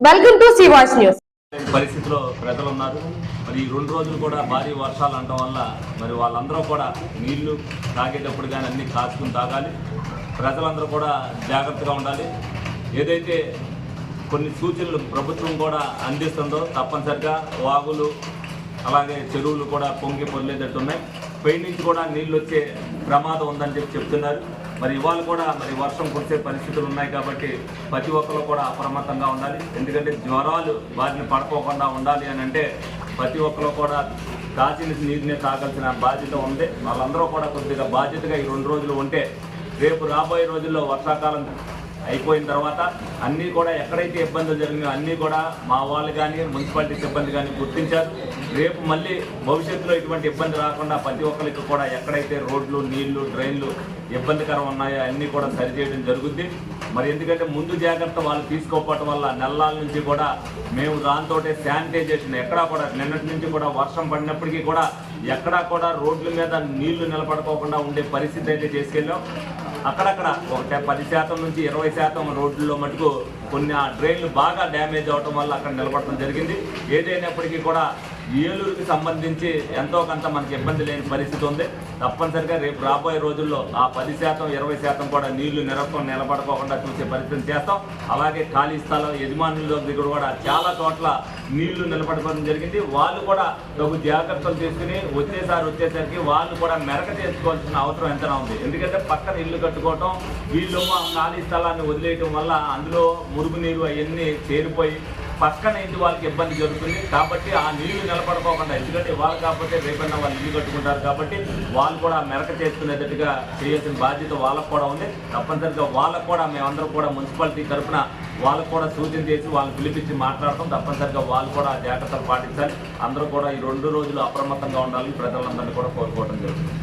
Welcome to C voice news పరిస్థితిలో ప్రజలు ఉన్నారు మరి రెండు రోజులు కూడా భారీ వర్షాలు అనడం వల్ల మరి వాళ్ళందరూ కూడా నీళ్ళు తాగేటప్పుడు కానీ అన్ని కాచుకుని తాగాలి. ప్రజలందరూ కూడా జాగ్రత్తగా ఉండాలి. ఏదైతే కొన్ని సూచనలు ప్రభుత్వం కూడా అందిస్తుందో తప్పనిసరిగా వాగులు అలాగే చెరువులు కూడా పొంగి పొరలేదట్టున్నాయి పై నుంచి కూడా నీళ్ళు వచ్చే ప్రమాదం ఉందని చెప్పి చెప్తున్నారు. మరి ఇవాళ కూడా మరి వర్షం కురిసే పరిస్థితులు ఉన్నాయి కాబట్టి ప్రతి ఒక్కరు కూడా అప్రమత్తంగా ఉండాలి. ఎందుకంటే జ్వరాలు వాటిని పడుకోకుండా ఉండాలి అని అంటే ప్రతి ఒక్కరు కూడా కాచిన నీటిని తాగాల్సిన బాధ్యత ఉంది. వాళ్ళందరూ కూడా కొద్దిగా బాధ్యతగా ఈ రెండు రోజులు ఉంటే రేపు రాబోయే రోజుల్లో వర్షాకాలం అయిపోయిన తర్వాత అన్నీ కూడా ఎక్కడైతే ఇబ్బందులు జరిగినాయో అన్నీ కూడా మా వాళ్ళు కానీ మున్సిపాలిటీ సిబ్బంది కానీ గుర్తించారు. రేపు మళ్ళీ భవిష్యత్తులో ఇటువంటి ఇబ్బంది రాకుండా ప్రతి ఒక్కరికి కూడా ఎక్కడైతే రోడ్లు నీళ్ళు డ్రైన్లు ఇబ్బందికరం ఉన్నాయో అన్నీ కూడా సరిచేయడం జరుగుద్ది. మరి ఎందుకంటే ముందు జాగ్రత్త వాళ్ళు తీసుకోకపోవటం వల్ల నెలల నుంచి కూడా మేము దాంతో శానిటైజేషన్ ఎక్కడా కూడా నిన్నటి నుంచి కూడా వర్షం పడినప్పటికీ కూడా ఎక్కడా కూడా రోడ్ల మీద నీళ్ళు నిలబడుకోకుండా ఉండే పరిస్థితి అయితే చేసుకెళ్ళాం. అక్కడక్కడ ఒక పది శాతం నుంచి ఇరవై శాతం రోడ్లలో మటుకు కొన్ని ఆ డ్రైన్లు బాగా డ్యామేజ్ అవడం వల్ల అక్కడ నిలబడటం జరిగింది. ఏదైనప్పటికీ కూడా ఏలూరుకి సంబంధించి ఎంతో కొంత మనకి ఇబ్బంది లేని పరిస్థితి ఉంది. తప్పనిసరిగా రేపు రాబోయే రోజుల్లో ఆ పది శాతం ఇరవై శాతం కూడా నీళ్ళు నిరపం నిలబడుకోకుండా చూసే పరిస్థితి చేస్తాం. అలాగే ఖాళీ స్థలం యజమానుల దగ్గర కూడా చాలా చోట్ల నీళ్ళు నిలబడుకోవడం జరిగింది. వాళ్ళు కూడా తగు జాగ్రత్తలు తీసుకుని వచ్చేసారి వచ్చేసరికి వాళ్ళు కూడా మెరక చేసుకోవాల్సిన అవసరం ఎంతనా ఉంది. ఎందుకంటే పక్కన ఇల్లు కట్టుకోవటం వీళ్ళు ఖాళీ స్థలాన్ని వదిలేయటం వల్ల అందులో మురుగునీరు అవన్నీ చేరిపోయి పక్కన ఇంటి వాళ్ళకి ఇబ్బంది జరుగుతుంది? కాబట్టి ఆ నీళ్ళు నిలబడుకోకుండా ఎందుకంటే వాళ్ళు కాకపోతే రేపన్నా వాళ్ళు ఇల్లు కట్టుకుంటారు కాబట్టి వాళ్ళు కూడా మెరక చేసుకునేటట్టుగా చేయాల్సిన బాధ్యత వాళ్ళకు కూడా ఉంది. తప్పనిసరిగా వాళ్ళకు కూడా మేమందరం కూడా మున్సిపాలిటీ తరఫున వాళ్ళకు కూడా సూచన చేసి వాళ్ళని పిలిపించి మాట్లాడటం తప్పనిసరిగా వాళ్ళు కూడా జాగ్రత్తలు పాటించాలి. అందరూ కూడా ఈ రెండు రోజులు అప్రమత్తంగా ఉండాలని ప్రజలందరినీ కూడా కోరుకోవడం జరుగుతుంది.